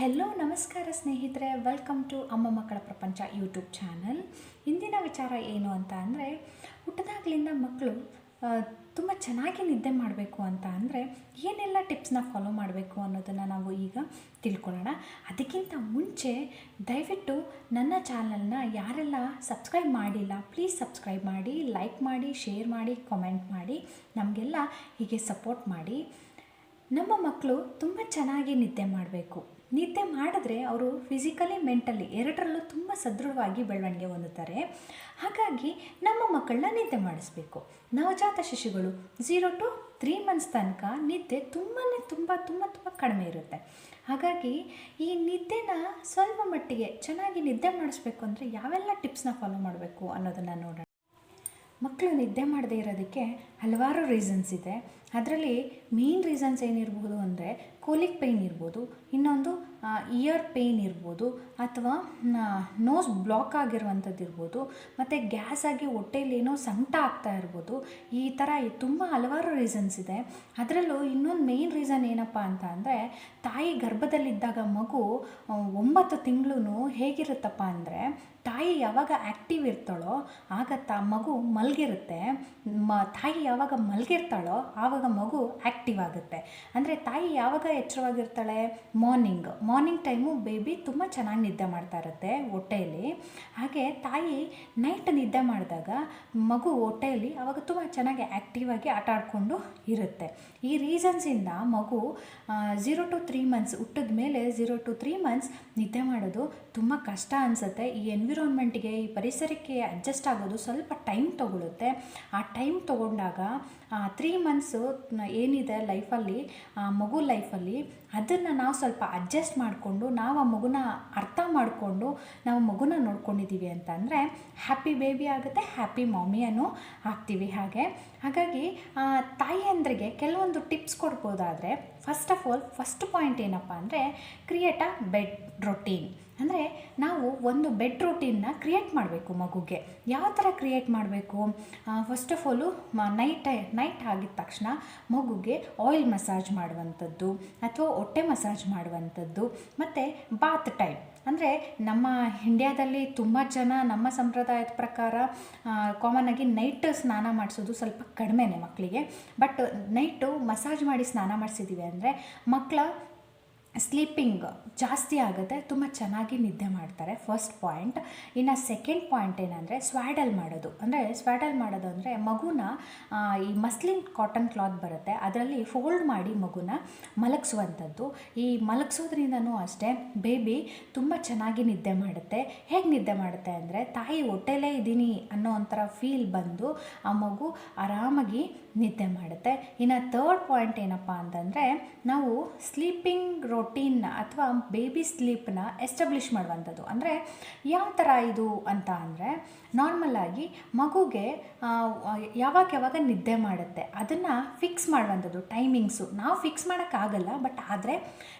Hello ನಮಸ್ಕಾರ ಸ್ನೇಹಿತರೆ. Welcome to ಅಮ್ಮ ಮಕ್ಕಳ ಪ್ರಪಂಚ ಯೂಟ್ಯೂಬ್ ಚಾನಲ್ ಇಂದಿನ ವಿಚಾರ ಏನು ಅಂತ ಅಂದರೆ ಹುಟ್ಟದಾಗಲಿಂದ ಮಕ್ಕಳು ತುಂಬ ಚೆನ್ನಾಗಿ ನಿದ್ದೆ ಮಾಡಬೇಕು ಅಂತ ಅಂದರೆ, ಏನೆಲ್ಲ ಟಿಪ್ಸ್ನ ಫಾಲೋ ಮಾಡಬೇಕು ಅನ್ನೋದನ್ನು ನಾವು ಈಗ ತಿಳ್ಕೊಳ್ಳೋಣ. ಅದಕ್ಕಿಂತ ಮುಂಚೆ, ದಯವಿಟ್ಟು ನನ್ನ ಚಾನಲ್ನ ಯಾರೆಲ್ಲ ಸಬ್ಸ್ಕ್ರೈಬ್ ಮಾಡಿಲ್ಲ ಪ್ಲೀಸ್ ಸಬ್ಸ್ಕ್ರೈಬ್ ಮಾಡಿ ಲೈಕ್ ಮಾಡಿ ಶೇರ್ ಮಾಡಿ ಕಾಮೆಂಟ್ ಮಾಡಿ, ನಮಗೆಲ್ಲ ಹೀಗೆ ಸಪೋರ್ಟ್ ಮಾಡಿ. ನಮ್ಮ ಮಕ್ಕಳು ತುಂಬ ಚೆನ್ನಾಗಿ ನಿದ್ದೆ ಮಾಡಬೇಕು. ನಿದ್ದೆ ಮಾಡಿದ್ರೆ ಅವರು ಫಿಸಿಕಲಿ ಮೆಂಟಲಿ ಎರಡರಲ್ಲೂ ತುಂಬ ಸದೃಢವಾಗಿ ಬೆಳವಣಿಗೆ ಹೊಂದುತ್ತಾರೆ. ಹಾಗಾಗಿ ನಮ್ಮ ಮಕ್ಕಳನ್ನ ನಿದ್ದೆ ಮಾಡಿಸ್ಬೇಕು. ನವಜಾತ ಶಿಶುಗಳು ಝೀರೋ ಟು ತ್ರೀ ಮಂತ್ಸ್ ತನಕ ನಿದ್ದೆ ತುಂಬಾ ತುಂಬ ತುಂಬ ತುಂಬ ಕಡಿಮೆ ಇರುತ್ತೆ. ಹಾಗಾಗಿ ಈ ನಿದ್ದೆನ ಸ್ವಲ್ಪ ಮಟ್ಟಿಗೆ ಚೆನ್ನಾಗಿ ನಿದ್ದೆ ಮಾಡಿಸ್ಬೇಕು ಅಂದರೆ ಯಾವೆಲ್ಲ ಟಿಪ್ಸ್ನ ಫಾಲೋ ಮಾಡಬೇಕು ಅನ್ನೋದನ್ನು ನೋಡೋಣ. ಮಕ್ಕಳು ನಿದ್ದೆ ಮಾಡದೇ ಇರೋದಕ್ಕೆ ಹಲವಾರು ರೀಸನ್ಸ್ ಇದೆ. ಅದರಲ್ಲಿ ಮೇನ್ ರೀಸನ್ಸ್ ಏನಿರಬಹುದು ಅಂದರೆ ಕೋಲಿಕ್ ಪೇಯ್ನ್ ಇರ್ಬೋದು, ಇನ್ನೊಂದು ಇಯರ್ ಪೇಯ್ನ್ ಇರ್ಬೋದು, ಅಥವಾ ನೋಸ್ ಬ್ಲಾಕ್ ಆಗಿರುವಂಥದ್ದು ಇರ್ಬೋದು, ಮತ್ತು ಗ್ಯಾಸ್ ಆಗಿ ಹೊಟ್ಟೆಯಲ್ಲಿ ಏನೋ ಸಂಕಟ ಆಗ್ತಾ ಇರ್ಬೋದು, ಈ ಥರ ತುಂಬ ಹಲವಾರು ರೀಸನ್ಸ್ ಇದೆ. ಅದರಲ್ಲೂ ಇನ್ನೊಂದು ಮೇನ್ ರೀಸನ್ ಏನಪ್ಪ ಅಂತ ಅಂದರೆ, ತಾಯಿ ಗರ್ಭದಲ್ಲಿದ್ದಾಗ ಮಗು ಒಂಬತ್ತು ತಿಂಗಳು ಹೇಗಿರುತ್ತಪ್ಪ ಅಂದರೆ, ತಾಯಿ ಯಾವಾಗ ಆ್ಯಕ್ಟಿವ್ ಇರ್ತಾಳೋ, ಆಗ ತ, ಮಗು ಮಲಗಿರುತ್ತೆ. ಮ, ತಾಯಿ ಯಾವಾಗ ಮಲಗಿರ್ತಾಳೋ, ಆವಾಗ ಮಗು ಆ್ಯಕ್ಟಿವ್ ಆಗುತ್ತೆ. ಅಂದರೆ ತಾಯಿ ಯಾವಾಗ ಎಚ್ಚರವಾಗಿರ್ತಾಳೆ. ಮಾರ್ನಿಂಗ್ ಮಾರ್ನಿಂಗ್ ಟೈಮು ಬೇಬಿ ತುಂಬ ಚೆನ್ನಾಗಿ ನಿದ್ದೆ ಮಾಡ್ತಾ ಇರುತ್ತೆ ಹೊಟ್ಟೆಯಲ್ಲಿ. ಹಾಗೆ ತಾಯಿ ನೈಟ್ ನಿದ್ದೆ ಮಾಡಿದಾಗ ಮಗು ಹೊಟ್ಟೆಯಲ್ಲಿ ಅವಾಗ ತುಂಬ ಚೆನ್ನಾಗಿ ಆ್ಯಕ್ಟಿವ್ ಆಗಿ ಆಟ ಆಡಿಕೊಂಡು ಇರುತ್ತೆ. ಈ ರೀಸನ್ಸಿಂದ ಮಗು ಝೀರೋ ಟು ತ್ರೀ ಮಂತ್ಸ್ ಹುಟ್ಟಿದ ಮೇಲೆ ಝೀರೋ ಟು ತ್ರೀ ಮಂತ್ಸ್ ನಿದ್ದೆ ಮಾಡೋದು ತುಂಬ ಕಷ್ಟ ಅನಿಸುತ್ತೆ. ಈ ಎನ್ವಿರಾನ್ಮೆಂಟ್ಗೆ ಈ ಪರಿಸರಕ್ಕೆ ಅಡ್ಜಸ್ಟ್ ಆಗೋದು ಸ್ವಲ್ಪ ಟೈಮ್ ತೊಗೊಳುತ್ತೆ. ಆ ಟೈಮ್ ತೊಗೊಂಡಾಗ ತ್ರೀ ಮಂತ್ಸು ಏನಿದೆ ಲೈಫಲ್ಲಿ ಮಗು ಲೈಫಲ್ಲಿ ಅದನ್ನು ನಾವು ಸ್ವಲ್ಪ ಅಡ್ಜಸ್ಟ್ ಮಾಡಿಕೊಂಡು ನಾವು ಆ ಮಗುನ ಅರ್ಥ ಮಾಡಿಕೊಂಡು ನಾವು ಮಗುನ ನೋಡ್ಕೊಂಡಿದ್ದೀವಿ ಅಂತಂದರೆ ಹ್ಯಾಪಿ ಬೇಬಿ ಆಗುತ್ತೆ ಹ್ಯಾಪಿ ಮಮ್ಮಿಯನ್ನು ಆಗ್ತೀವಿ ಹಾಗೆ. ಹಾಗಾಗಿ ತಾಯಿಯಂದ್ರಿಗೆ ಕೆಲವೊಂದು tips ಕೊಡ್ಬೋದಾದರೆ first of all first point ಏನಪ್ಪ ಅಂದರೆ ಕ್ರಿಯೇಟ್ ಅ ಬೆಡ್ ರೊಟೀನ್ ಅಂದರೆ ನಾವು ಒಂದು ಬೆಡ್ ರೂಟೀನ್ನ ಕ್ರಿಯೇಟ್ ಮಾಡಬೇಕು ಮಗುಗೆ. ಯಾವ ಥರ ಕ್ರಿಯೇಟ್ ಮಾಡಬೇಕು? First of all night night ಆಗಿದ ತಕ್ಷಣ ಮಗುಗೆ ಆಯಿಲ್ ಮಸಾಜ್ ಮಾಡುವಂಥದ್ದು, ಅಥವಾ ಹೊಟ್ಟೆ ಮಸಾಜ್ ಮಾಡುವಂಥದ್ದು, ಮತ್ತು ಬಾತ್ ಟೈಮ್ ಅಂದರೆ ನಮ್ಮ ಇಂಡ್ಯಾದಲ್ಲಿ ತುಂಬ ಜನ ನಮ್ಮ ಸಂಪ್ರದಾಯದ ಪ್ರಕಾರ ಕಾಮನ್ ಆಗಿ ನೈಟ್ ಸ್ನಾನ ಮಾಡಿಸೋದು ಸ್ವಲ್ಪ ಕಡಿಮೆನೇ ಮಕ್ಕಳಿಗೆ ಬಟ್ ನೈಟು ಮಸಾಜ್ ಮಾಡಿ ಸ್ನಾನ ಮಾಡಿಸಿದ್ದೀವಿ ಅಂದರೆ ಮಕ್ಕಳ ಸ್ಲೀಪಿಂಗ್ ಜಾಸ್ತಿ ಆಗುತ್ತೆ, ತುಂಬ ಚೆನ್ನಾಗಿ ನಿದ್ದೆ ಮಾಡ್ತಾರೆ ಫಸ್ಟ್ ಪಾಯಿಂಟ್ ಇನ್ನು ಸೆಕೆಂಡ್ ಪಾಯಿಂಟ್ ಏನಂದರೆ ಸ್ವಾಡಲ್ ಮಾಡೋದು. ಅಂದರೆ ಸ್ವಾಡಲ್ ಮಾಡೋದು ಅಂದರೆ ಮಗುನ ಈ ಮಸ್ಲಿನ್ ಕಾಟನ್ ಕ್ಲಾತ್ ಬರುತ್ತೆ, ಅದರಲ್ಲಿ ಫೋಲ್ಡ್ ಮಾಡಿ ಮಗುನ ಮಲಗಿಸುವಂಥದ್ದು. ಈ ಮಲಗಿಸೋದ್ರಿಂದನೂ ಅಷ್ಟೇ ಬೇಬಿ ತುಂಬ ಚೆನ್ನಾಗಿ ನಿದ್ದೆ ಮಾಡುತ್ತೆ. ಹೇಗೆ ನಿದ್ದೆ ಮಾಡುತ್ತೆ ಅಂದರೆ, ತಾಯಿ ಹೊಟ್ಟೆಲೇ ಇದ್ದೀನಿ ಅನ್ನೋ ಒಂಥರ ಫೀಲ್ ಬಂದು ಆ ಮಗು ಆರಾಮಾಗಿ ನಿದ್ದೆ ಮಾಡುತ್ತೆ. ಇನ್ನು ತರ್ಡ್ ಪಾಯಿಂಟ್ ಏನಪ್ಪ ಅಂತಂದರೆ, ನಾವು ಸ್ಲೀಪಿಂಗ್ ರೊಟೀನ್ನ ಅಥವಾ ಬೇಬಿ ಸ್ಲೀಪ್ನ ಎಸ್ಟಾಬ್ಲಿಷ್ ಮಾಡುವಂಥದ್ದು. ಅಂದರೆ ಯಾವ ಥರ ಇದು ಅಂತ ಅಂದರೆ ನಾರ್ಮಲಾಗಿ ಮಗುಗೆ ಯಾವಾಗ ಯಾವಾಗ ನಿದ್ದೆ ಮಾಡುತ್ತೆ, ಅದನ್ನು ಫಿಕ್ಸ್ ಮಾಡುವಂಥದ್ದು ಟೈಮಿಂಗ್ಸು ನಾವು ಫಿಕ್ಸ್ ಮಾಡೋಕ್ಕಾಗಲ್ಲ ಬಟ್ ಆದರೆ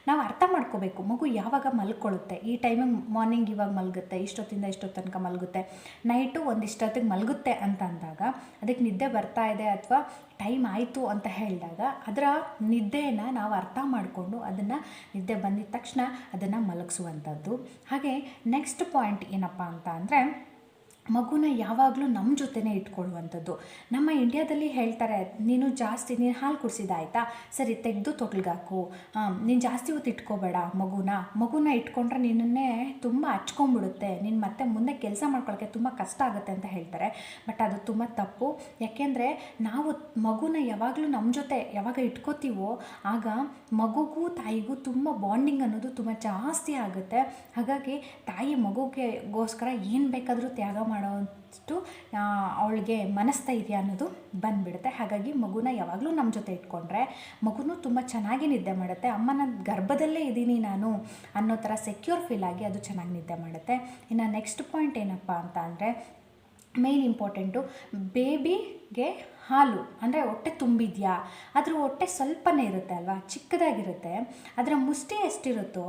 ನಾವು ಅರ್ಥ ಮಾಡ್ಕೋಬೇಕು, ಮಗು ಯಾವಾಗ ಮಲ್ಕೊಳ್ಳುತ್ತೆ, ಈ ಟೈಮಿಂಗ್ ಮಾರ್ನಿಂಗ್ ಇವಾಗ ಮಲಗುತ್ತೆ, ಇಷ್ಟೊತ್ತಿಂದ ಇಷ್ಟೊತ್ತು ತನಕ ಮಲಗುತ್ತೆ ನೈಟು ಒಂದಿಷ್ಟೊತ್ತಿಗೆ ಮಲಗುತ್ತೆ ಅಂತ ಅಂದಾಗ, ಅದಕ್ಕೆ ನಿದ್ದೆ ಬರ್ತಾ ಇದೆ ಅಥವಾ ಟೈಮ್ ಆಯಿತು ಅಂತ ಹೇಳಿದಾಗ ಅದರ ನಿದ್ದೆಯನ್ನು ನಾವು ಅರ್ಥ ಮಾಡಿಕೊಂಡು ಅದನ್ನು ನಿದ್ದೆ ಬಂದಿದ ತಕ್ಷಣ ಅದನ್ನು ಮಲಗಿಸುವಂಥದ್ದು. ಹಾಗೆ ನೆಕ್ಸ್ಟ್ ಪಾಯಿಂಟ್ ಏನಪ್ಪ ಅಂತ ಅಂದರೆ ಮಗುನ ಯಾವಾಗಲೂ ನಮ್ಮ ಜೊತೆನೇ ಇಟ್ಕೊಳ್ಳುವಂಥದ್ದು ನಮ್ಮ ಇಂಡಿಯಾದಲ್ಲಿ ಹೇಳ್ತಾರೆ, ನೀನು ಜಾಸ್ತಿ, ನೀನು ಹಾಲು ಕುಡಿಸಿದ ಆಯಿತಾ ಸರಿ, ತೆಗೆದು ತೊಟ್ಲಿಗಾಕು ನೀನು ಜಾಸ್ತಿ ಹೊತ್ತು ಇಟ್ಕೋಬೇಡ ಮಗುನ. ಮಗುನ ಇಟ್ಕೊಂಡ್ರೆ ನಿನ್ನನ್ನೇ ತುಂಬ ಹಚ್ಕೊಂಬಿಡುತ್ತೆ. ನೀನು ಮತ್ತೆ ಮುಂದೆ ಕೆಲಸ ಮಾಡ್ಕೊಳ್ಳೋಕ್ಕೆ ತುಂಬ ಕಷ್ಟ ಆಗುತ್ತೆ ಅಂತ ಹೇಳ್ತಾರೆ. ಬಟ್ ಅದು ತುಂಬ ತಪ್ಪು. ಯಾಕೆಂದರೆ ನಾವು ಮಗುನ ಯಾವಾಗಲೂ ನಮ್ಮ ಜೊತೆ ಯಾವಾಗ ಇಟ್ಕೋತೀವೋ, ಆಗ ಮಗುಗೂ ತಾಯಿಗೂ ತುಂಬ ಬಾಂಡಿಂಗ್ ಅನ್ನೋದು ತುಂಬ ಜಾಸ್ತಿ ಆಗುತ್ತೆ. ಹಾಗಾಗಿ ತಾಯಿ ಮಗುಗೆಗೋಸ್ಕರ ಏನು ಬೇಕಾದರೂ ತ್ಯಾಗ ಮಾಡೋಷ್ಟು ಅವಳಿಗೆ ಮನಸ್ಥೈರ್ಯ ಅನ್ನೋದು ಬಂದ್ಬಿಡುತ್ತೆ. ಹಾಗಾಗಿ ಮಗುನ ಯಾವಾಗಲೂ ನಮ್ಮ ಜೊತೆ ಇಟ್ಕೊಂಡ್ರೆ ಮಗುನೂ ತುಂಬ ಚೆನ್ನಾಗಿ ನಿದ್ದೆ ಮಾಡುತ್ತೆ. ಅಮ್ಮನ ಗರ್ಭದಲ್ಲೇ ಇದ್ದೀನಿ ನಾನು ಅನ್ನೋ ಥರ ಸೆಕ್ಯೂರ್ ಫೀಲ್ ಆಗಿ ಅದು ಚೆನ್ನಾಗಿ ನಿದ್ದೆ ಮಾಡುತ್ತೆ. ಇನ್ನು ನೆಕ್ಸ್ಟ್ ಪಾಯಿಂಟ್ ಏನಪ್ಪ ಅಂತ ಅಂದರೆ ಮೇನ್ ಇಂಪಾರ್ಟೆಂಟು ಬೇಬಿ ತಾಯಿಗೆ ಹಾಲು, ಅಂದರೆ ಹೊಟ್ಟೆ ತುಂಬಿದೆಯಾ? ಅದ್ರ ಹೊಟ್ಟೆ ಸ್ವಲ್ಪನೇ ಇರುತ್ತೆ ಅಲ್ವಾ? ಚಿಕ್ಕದಾಗಿರುತ್ತೆ. ಅದರ ಮುಷ್ಟಿ ಎಷ್ಟಿರುತ್ತೋ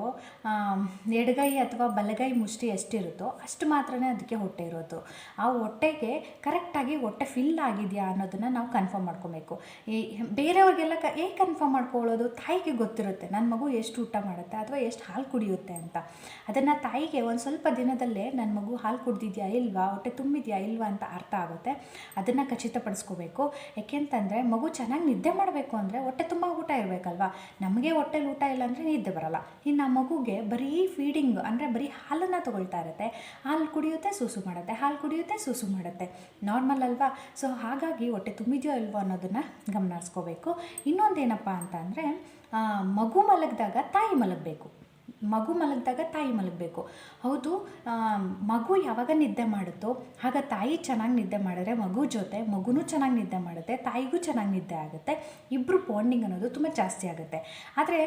ಎಡಗೈ ಅಥವಾ ಬಲಗೈ ಮುಷ್ಟಿ ಎಷ್ಟಿರುತ್ತೋ, ಅಷ್ಟು ಮಾತ್ರನೇ ಅದಕ್ಕೆ ಹೊಟ್ಟೆ ಇರೋದು. ಆ ಹೊಟ್ಟೆಗೆ ಕರೆಕ್ಟಾಗಿ ಹೊಟ್ಟೆ ಫಿಲ್ ಆಗಿದೆಯಾ ಅನ್ನೋದನ್ನು ನಾವು ಕನ್ಫರ್ಮ್ ಮಾಡ್ಕೋಬೇಕು. ಈ ಬೇರೆಯವ್ರಿಗೆಲ್ಲ ಕ, ಹೇಗೆ ಕನ್ಫರ್ಮ್ ಮಾಡ್ಕೊಳ್ಳೋದು ತಾಯಿಗೆ ಗೊತ್ತಿರುತ್ತೆ. ನನ್ನ ಮಗು ಎಷ್ಟು ಊಟ ಮಾಡುತ್ತೆ ಅಥವಾ ಎಷ್ಟು ಹಾಲು ಕುಡಿಯುತ್ತೆ ಅಂತ. ಅದನ್ನು ತಾಯಿಗೆ ಒಂದು ಸ್ವಲ್ಪ ದಿನದಲ್ಲೇ ನನ್ನ ಮಗು ಹಾಲು ಕುಡ್ದಿದ್ಯಾ ಇಲ್ವಾ? ಹೊಟ್ಟೆ ತುಂಬಿದೆಯಾ ಇಲ್ವಾ ಅಂತ ಅರ್ಥ ಆಗುತ್ತೆ. ಅದನ್ನು ಖಚಿತಪಡಿಸ್ಕೋಬೇಕು ಯಾಕೆಂತಂದರೆ ಮಗು ಚೆನ್ನಾಗಿ ನಿದ್ದೆ ಮಾಡಬೇಕು ಅಂದರೆ ಹೊಟ್ಟೆ ತುಂಬ ಊಟ ಇರಬೇಕಲ್ವಾ? ನಮಗೆ ಹೊಟ್ಟೆಲಿ ಊಟ ಇಲ್ಲ ಅಂದರೆ ನಿದ್ದೆ ಬರಲ್ಲ. ಇನ್ನು ಆ ಮಗುಗೆ ಬರೀ ಫೀಡಿಂಗ್ ಅಂದರೆ ಬರೀ ಹಾಲನ್ನು ತೊಗೊಳ್ತಾ ಇರುತ್ತೆ. ಹಾಲು ಕುಡಿಯುತ್ತೆ, ಸೂಸು ಮಾಡುತ್ತೆ. ಹಾಲು ಕುಡಿಯುತ್ತೆ, ಸೂಸು ಮಾಡುತ್ತೆ. ನಾರ್ಮಲ್ ಅಲ್ವಾ? ಸೊ ಹಾಗಾಗಿ ಹೊಟ್ಟೆ ತುಂಬಿದೆಯೋ ಇಲ್ವೋ ಅನ್ನೋದನ್ನು ಗಮನಿಸ್ಕೋಬೇಕು ಇನ್ನೊಂದೇನಪ್ಪ ಅಂತ ಅಂದರೆ ಮಗು ಮಲಗಿದಾಗ ತಾಯಿ ಮಲಗಬೇಕು. ಮಗು ಮಲಗಿದಾಗ ತಾಯಿ ಮಲಗಬೇಕು. ಹೌದು ಮಗು ಯಾವಾಗ ನಿದ್ದೆ ಮಾಡುತ್ತೋ, ಆಗ ತಾಯಿ ಚೆನ್ನಾಗಿ ನಿದ್ದೆ ಮಾಡಿದ್ರೆ ಮಗು ಜೊತೆ, ಮಗುನೂ ಚೆನ್ನಾಗಿ ನಿದ್ದೆ ಮಾಡುತ್ತೆ, ತಾಯಿಗೂ ಚೆನ್ನಾಗಿ ನಿದ್ದೆ ಆಗುತ್ತೆ. ಇಬ್ಬರು ಬಾಂಡಿಂಗ್ ಅನ್ನೋದು ತುಂಬ ಜಾಸ್ತಿ ಆಗುತ್ತೆ. ಆದರೆ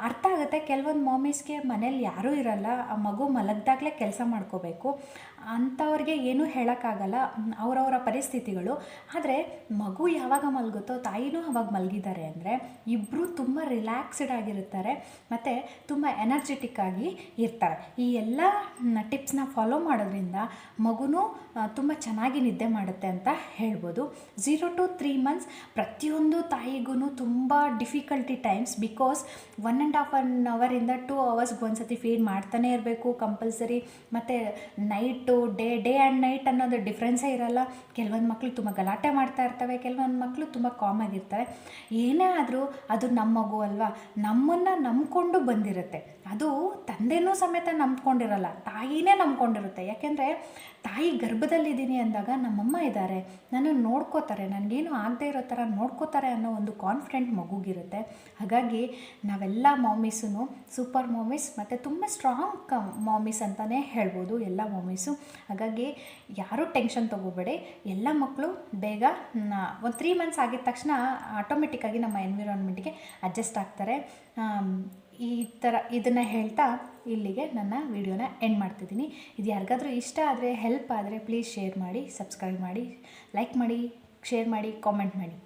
ಅರ್ಥ ಆಗುತ್ತೆ. ಕೆಲವೊಂದು ಮಾಮೀಸ್ಗೆ ಮನೇಲಿ ಯಾರೂ ಇರಲ್ಲ. ಆ ಮಗು ಮಲಗ್ದಾಗಲೇ ಕೆಲಸ ಮಾಡ್ಕೋಬೇಕು. ಅಂಥವ್ರಿಗೆ ಏನೂ ಹೇಳೋಕ್ಕಾಗಲ್ಲ. ಅವರವರ ಪರಿಸ್ಥಿತಿಗಳು. ಆದರೆ ಮಗು ಯಾವಾಗ ಮಲಗುತ್ತೋ, ತಾಯಿನೂ ಅವಾಗ ಮಲಗಿದ್ದಾರೆ ಅಂದರೆ ಇಬ್ಬರೂ ತುಂಬ ರಿಲ್ಯಾಕ್ಸ್ಡ್ ಆಗಿರುತ್ತಾರೆ. ಮತ್ತು ತುಂಬ ಎನರ್ಜೆಟಿಕ್ ಆಗಿ ಇರ್ತಾರೆ. ಈ ಎಲ್ಲ ಟಿಪ್ಸ್ನ ಫಾಲೋ ಮಾಡೋದ್ರಿಂದ ಮಗುನೂ ತುಂಬ ಚೆನ್ನಾಗಿ ನಿದ್ದೆ ಮಾಡುತ್ತೆ ಅಂತ ಹೇಳ್ಬೋದು. ಝೀರೋ ಟು ತ್ರೀ ಮಂತ್ಸ್ ಪ್ರತಿಯೊಂದು ತಾಯಿಗೂ ತುಂಬ difficulty times because one and half an ಅವರಿಂದ ಟೂ ಅವರ್ಸ್ಗೆ ಒಂದ್ಸತಿ ಫೀಡ್ ಮಾಡ್ತಾನೆ ಇರಬೇಕು ಕಂಪಲ್ಸರಿ ಮತ್ತು night day day and night ಅನ್ನೋದು ಡಿಫ್ರೆನ್ಸೇ ಇರಲ್ಲ. ಕೆಲವೊಂದು ಮಕ್ಕಳು ತುಂಬ ಗಲಾಟೆ ಮಾಡ್ತಾ ಇರ್ತವೆ, ಕೆಲವೊಂದು ಮಕ್ಕಳು ತುಂಬ ಕಾಮ್ ಆಗಿರ್ತಾರೆ. ಏನೇ ಆದರೂ ಅದು ನಮ್ಮ ಮಗು ಅಲ್ವಾ? ನಮ್ಮನ್ನು ನಂಬ್ಕೊಂಡು ಬಂದಿರುತ್ತೆ. ಅದು ತಂದೆನೂ ಸಮೇತ ನಂಬ್ಕೊಂಡಿರಲ್ಲ, ತಾಯಿನೇ ನಂಬ್ಕೊಂಡಿರುತ್ತೆ. ಯಾಕೆಂದರೆ ತಾಯಿ ಗರ್ಭದಲ್ಲಿದ್ದೀನಿ ಅಂದಾಗ ನಮ್ಮಮ್ಮ ಇದ್ದಾರೆ. ನಾನು ನೋಡ್ಕೋತಾರೆ, ನನಗೇನು ಆಗದೆ ಇರೋ ಥರ ನೋಡ್ಕೋತಾರೆ ಅನ್ನೋ ಒಂದು ಕಾನ್ಫಿಡೆಂಟ್ ಮಗುಗಿರುತ್ತೆ. ಹಾಗಾಗಿ ನಾವೆಲ್ಲ ಮಾಮೀಸೂ ಸೂಪರ್ ಮಾಮೀಸ್ ಮತ್ತು ತುಂಬ ಸ್ಟ್ರಾಂಗ್ ಕ ಮಾಮೀಸ್ ಅಂತಲೇ ಹೇಳ್ಬೋದು, ಎಲ್ಲ ಮಾಮೀಸು ಹಾಗಾಗಿ ಯಾರೂ ಟೆನ್ಷನ್ ತೊಗೋಬೇಡಿ. ಎಲ್ಲ ಮಕ್ಕಳು ಬೇಗ ಒಂದು ತ್ರೀ ಮಂತ್ಸ್ ಆಗಿದ ತಕ್ಷಣ ಆಟೋಮೆಟಿಕ್ಕಾಗಿ ನಮ್ಮ ಎನ್ವಿರಾನ್ಮೆಂಟ್ಗೆ ಅಡ್ಜಸ್ಟ್ ಆಗ್ತಾರೆ. ಈ ಥರ ಇದನ್ನು ಹೇಳ್ತಾ ಇಲ್ಲಿಗೆ ನನ್ನ ವಿಡಿಯೋನ ಎಂಡ್ ಮಾಡ್ತಿದ್ದೀನಿ. ಇದು ಯಾರಿಗಾದರೂ ಇಷ್ಟ ಆದರೆ ಹೆಲ್ಪ್ ಆದರೆ ಪ್ಲೀಸ್ ಶೇರ್ ಮಾಡಿ ಸಬ್ಸ್ಕ್ರೈಬ್ ಮಾಡಿ ಲೈಕ್ ಮಾಡಿ ಶೇರ್ ಮಾಡಿ ಕಾಮೆಂಟ್ ಮಾಡಿ.